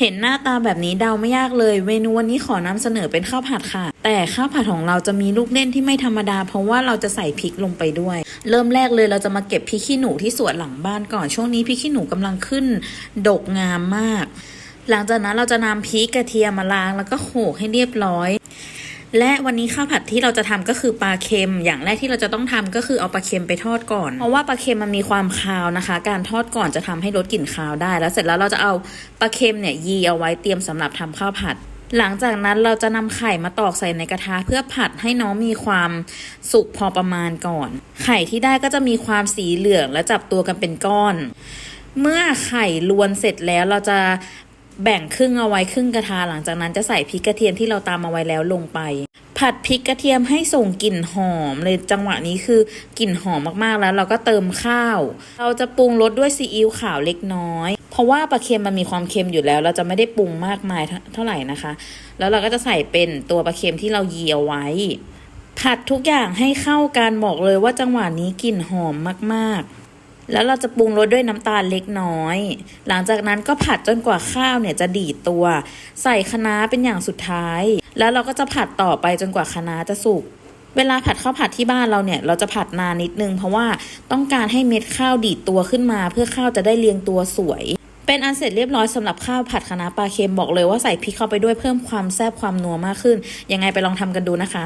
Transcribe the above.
เห็นหน้าตาแบบนี้เดาไม่ยากเลย เมนูวันนี้ขอนำเสนอเป็นข้าวผัดค่ะ แต่ข้าวผัดของเราจะมีลูกเล่นที่ไม่ธรรมดา เพราะว่าเราจะใส่พริกลงไปด้วย เริ่มแรกเลยเราจะมาเก็บพริกขี้หนูที่สวนหลังบ้านก่อนช่วงนี้พริกขี้หนูกำลังขึ้น ดกงามมาก หลังจากนั้นเราจะนำพริกกระเทียมมาล้างแล้วก็โขลกให้เรียบร้อย และวันนี้ข้าวผัดที่เราจะทำก็คือปลาเค็ม อย่างแรกที่เราจะต้องทำก็คือเอาปลาเค็มไปทอดก่อน เพราะว่าปลาเค็มมันมีความคาวนะคะ การทอดก่อนจะทำให้ลดกลิ่นคาวได้ แล้วเสร็จแล้วเราจะเอาปลาเค็มเนี่ยยีเอาไว้เตรียมสำหรับทำข้าวผัด หลังจากนั้นเราจะนำไข่มาตอกใส่ในกระทะเพื่อผัดให้น้องมีความสุกพอประมาณก่อน ไข่ที่ได้ก็จะมีความสีเหลืองและจับตัวกันเป็นก้อนเมื่อไข่ลวนเสร็จแล้วเราจะ แบ่งครึ่งเอาไว้ครึ่งกระทะหลังจากนั้นจะใส่พริกกระเทียมที่เราตามเอาไว้แล้วลงไป ผัดพริกกระเทียมให้ส่งกลิ่นหอมเลยจังหวะนี้คือกลิ่นหอมมากๆแล้ว เราก็เติมข้าว เราจะปรุงรสด้วยซีอิ๊วขาวเล็กน้อย เพราะว่าปลาเค็มมันมีความเค็มอยู่แล้ว เราจะไม่ได้ปรุงมากมายเท่าไหร่นะคะ แล้วเราก็จะใส่เป็นตัวปลาเค็มที่เรายีเอาไว้ ผัดทุกอย่างให้เข้ากันบอกเลยว่าจังหวะนี้กลิ่นหอมมากๆ แล้วเราจะปรุงรสด้วยน้ำตาลเล็กน้อย หลังจากนั้นก็ผัดจนกว่าข้าวเนี่ยจะดีดตัว ใส่คะน้าเป็นอย่างสุดท้าย แล้วเราก็จะผัดต่อไปจนกว่าคะน้าจะสุก เวลาผัดข้าวผัดที่บ้านเราเนี่ย เราจะผัดนานนิดนึง เพราะว่าต้องการให้เม็ดข้าวดีดตัวขึ้นมา เพื่อข้าวจะได้เรียงตัวสวย เป็นอันเสร็จเรียบร้อยสำหรับข้าวผัดคะน้าปลาเค็มบอกเลยว่าใส่พริกเข้าไปด้วยเพิ่มความแซ่บความนัวมากขึ้น ยังไงไปลองทำกันดูนะคะ